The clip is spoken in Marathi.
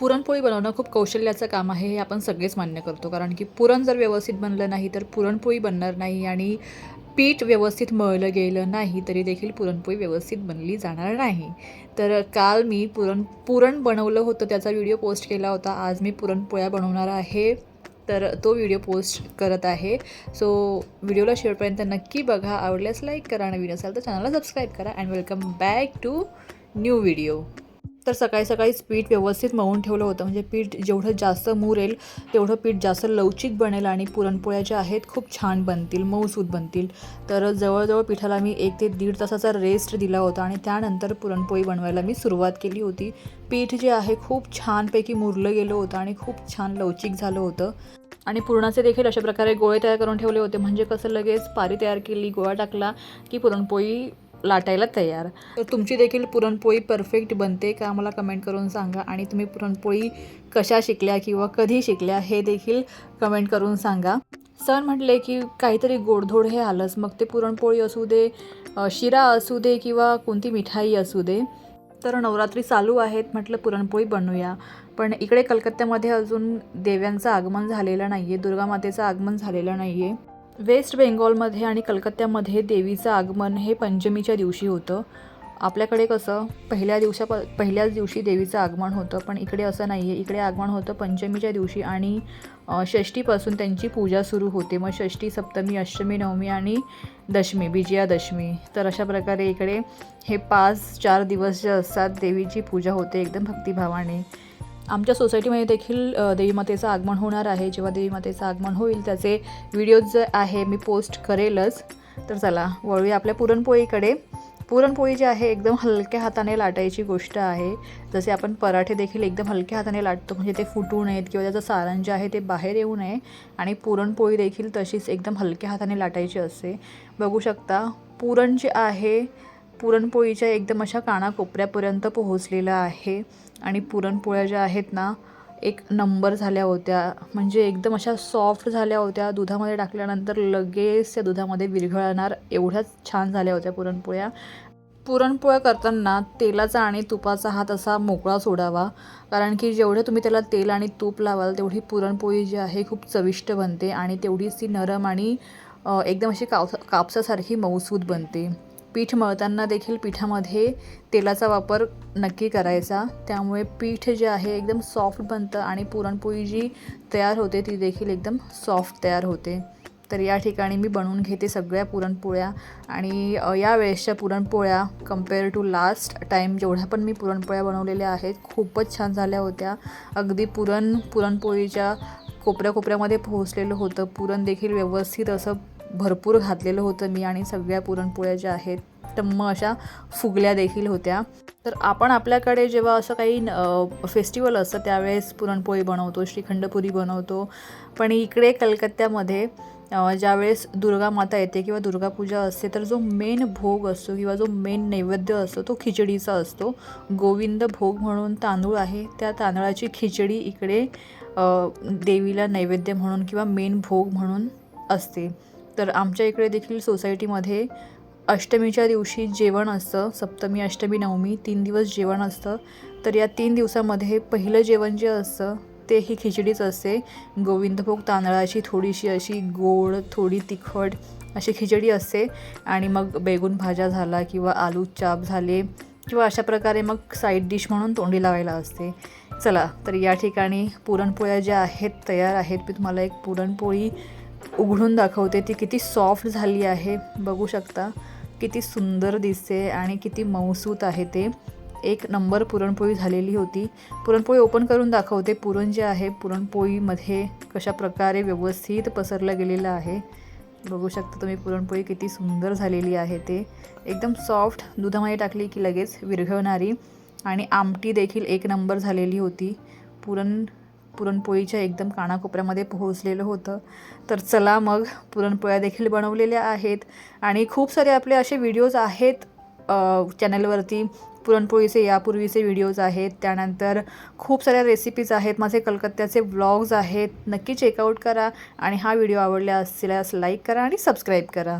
पुरणपोळी बनवणं खूप कौशल्याचं काम आहे हे आपण सगळेच मान्य करतो. कारण की पुरण जर व्यवस्थित बनलं नाही तर पुरणपोळी बनणार नाही आणि पीठ व्यवस्थित मळलं गेलं नाही तरी देखील पुरणपोळी व्यवस्थित बनली जाणार नाही. तर काल मी पुरण पुरण बनवलं होतं त्याचा व्हिडिओ पोस्ट केला होता. आज मी पुरणपोळ्या बनवणार आहे तर तो व्हिडिओ पोस्ट करत आहे. सो व्हिडिओला शेवटपर्यंत नक्की बघा. आवडल्यास लाईक करा नवीन असाल तर चॅनलला सबस्क्राईब करा. And welcome back to new video. तर सकाळी सकाळीच पीठ व्यवस्थित मळून ठेवलं होतं. म्हणजे पीठ जेवढं जास्त मुरेल तेवढं पीठ जास्त लवचिक बनेल आणि पुरणपोळ्या ज्या आहेत खूप छान बनतील मऊसूत बनतील. तर जवळजवळ पिठाला मी एक ते दीड तासाचा रेस्ट दिला होता आणि त्यानंतर पुरणपोळी बनवायला मी सुरुवात केली होती. पीठ जे आहे खूप छानपैकी मुरलं गेलं होतं आणि खूप छान लवचिक झालं होतं. आणि पुरणाचे देखील अशा प्रकारे गोळे तयार करून ठेवले होते. म्हणजे कसं लगेच पारी तयार केली गोळा टाकला की पुरणपोळी लाटायला तयार. तर तुमची देखील पुरणपोळी परफेक्ट बनते का मला कमेंट करून सांगा. आणि तुम्ही पुरणपोळी कशा शिकल्या किंवा कधी शिकल्या हे देखील कमेंट करून सांगा. सण म्हटले की काहीतरी गोडधोड हे आलंच. मग ते पुरणपोळी असू दे शिरा असू दे किंवा कोणती मिठाई असू दे. तर नवरात्री चालू आहेत म्हटलं पुरणपोळी बनवूया पण इकडे कलकत्त्यामध्ये अजून देव्यांचं आगमन झालेलं नाही आहे दुर्गामातेचं आगमन झालेलं नाही आहे वेस्ट बेंगॉलमध्ये आणि कलकत्त्यामध्ये देवीचं आगमन हे पंचमीच्या दिवशी होतं. आपल्याकडे कसं पहिल्या दिवसा प पहिल्याच दिवशी देवीचं आगमन होतं पण इकडे असं नाही आहे इकडे आगमन होतं पंचमीच्या दिवशी आणि षष्टीपासून त्यांची पूजा सुरू होते. मग षष्टी सप्तमी अष्टमी नवमी आणि दशमी विजयादशमी तर अशा प्रकारे इकडे हे पाच चार दिवस जे असतात देवीची पूजा होते एकदम भक्तिभावाने. आमच्या सोसायटीमध्ये देखील अ, देवीमातेचं आगमन होणार आहे. जेव्हा देवीमातेचं आगमन होईल त्याचे व्हिडिओज जे आहे मी पोस्ट करेलच. तर चला वळूया आपल्या पुरणपोळीकडे. पुरणपोळी जी आहे एकदम हलक्या हाताने लाटायची गोष्ट आहे. जसे आपण पराठे देखील एकदम हलक्या हाताने लाटतो म्हणजे ते फुटू नयेत किंवा त्याचं सारण जे आहे ते बाहेर येऊ नये. आणि पुरणपोळी देखील तशीच एकदम हलक्या हाताने लाटायची असते बघू शकता पुरण जे आहे पुरणपोळीच्या एकदम अशा कानाकोपऱ्यापर्यंत पोहोचलेलं आहे. आणि पुरणपोळ्या ज्या आहेत ना एक नंबर झाल्या होत्या. म्हणजे एकदम अशा सॉफ्ट झाल्या होत्या. दुधामध्ये टाकल्यानंतर लगेच त्या दुधामध्ये विरघळणार एवढ्याच छान झाल्या होत्या पुरणपोळ्या. पुरणपोळ्या करताना तेलाचा आणि तुपाचा हात असा मोकळा सोडावा. कारण की जेवढं तुम्ही त्याला तेल आणि तूप लावाल तेवढी पुरणपोळी जी आहे खूप चविष्ट बनते आणि तेवढीच ती नरम आणि एकदम अशी कापसा कापसासारखी मऊसूत बनते. पीठ मळताना देखील पिठामध्ये तेलाचा वापर नक्की करायचा. त्यामुळे पीठ जे आहे एकदम सॉफ्ट बनतं आणि पुरणपोळी जी तयार होते ती देखील एकदम सॉफ्ट तयार होते. तर या ठिकाणी मी बनवून घेते सगळ्या पुरणपोळ्या आणि या वेळेसच्या पुरणपोळ्या कंपेअर टू लास्ट टाईम जेवढ्या पण मी पुरणपोळ्या बनवलेल्या आहेत खूपच छान झाल्या होत्या. अगदी पुरण पुरणपोळीच्या कोपऱ्या कोपऱ्यामध्ये पोहोचलेलं होतं. पुरण देखील व्यवस्थित असं भरपूर घातलेलं होतं मी आणि सगळ्या पुरणपोळ्या ज्या आहेत टम्म अशा फुगल्या देखील होत्या. तर आपण आपल्याकडे जेव्हा असं काही फेस्टिवल असतं त्यावेळेस पुरणपोळी बनवतो श्रीखंडपुरी बनवतो. पण इकडे कलकत्त्यामध्ये ज्यावेळेस दुर्गा माता येते किंवा दुर्गापूजा असते तर जो मेन भोग असतो किंवा जो मेन नैवेद्य असतो तो खिचडीचा असतो. गोविंद भोग म्हणून तांदूळ आहे त्या तांदळाची खिचडी इकडे देवीला नैवेद्य म्हणून किंवा मेन भोग म्हणून असते. तर आमच्या इकडे देखील सोसायटीमध्ये अष्टमीच्या दिवशी जेवण असतं. सप्तमी अष्टमी नवमी तीन दिवस जेवण असतं. तर या तीन दिवसामध्ये पहिलं जेवण जे असतं ते ही खिचडीच असते. गोविंदभोग तांदळाची थोडीशी अशी गोड थोडी तिखट अशी खिचडी असते. आणि मग बेगून भाज्या झाला किंवा आलू चाप झाले किंवा अशा प्रकारे मग साईड डिश म्हणून तोंडी लावायला असते. चला तर या ठिकाणी पुरणपोळ्या ज्या आहेत तयार आहेत मी तुम्हाला एक पुरणपोळी उघडून दाखवते. ती किती सॉफ्ट झाली आहे. बघू शकता. किती सुंदर दिसते आणि किती मऊसूत आहे ते. एक नंबर पुरणपोळी झालेली होती. पुरणपोळी ओपन करून दाखवते. पुरण जे आहे पुरणपोळीमध्ये कशा प्रकारे व्यवस्थित पसरलं गेलेलं आहे. बघू शकता तुम्ही पुरणपोळी किती सुंदर झालेली आहे ते. एकदम सॉफ्ट दुधामध्ये टाकली की लगेच विरघळणारी. आणि आमटी देखील एक नंबर झालेली होती. पुरण पुरणपोळीच्या एकदम कानाकोपऱ्यामध्ये पोहोचलेलं होतं. तर चला मग पुरणपोळ्या देखील बनवलेल्या आहेत. आणि खूप सारे आपले असे व्हिडिओज आहेत. चॅनलवरती पुरणपोळीचे यापूर्वीचे व्हिडिओज आहेत. त्यानंतर खूप साऱ्या रेसिपीज आहेत. माझे कलकत्त्याचे ब्लॉग्स आहेत. नक्की चेकआउट करा. आणि हा व्हिडिओ आवडला असल्यास लाईक करा आणि सबस्क्राईब करा.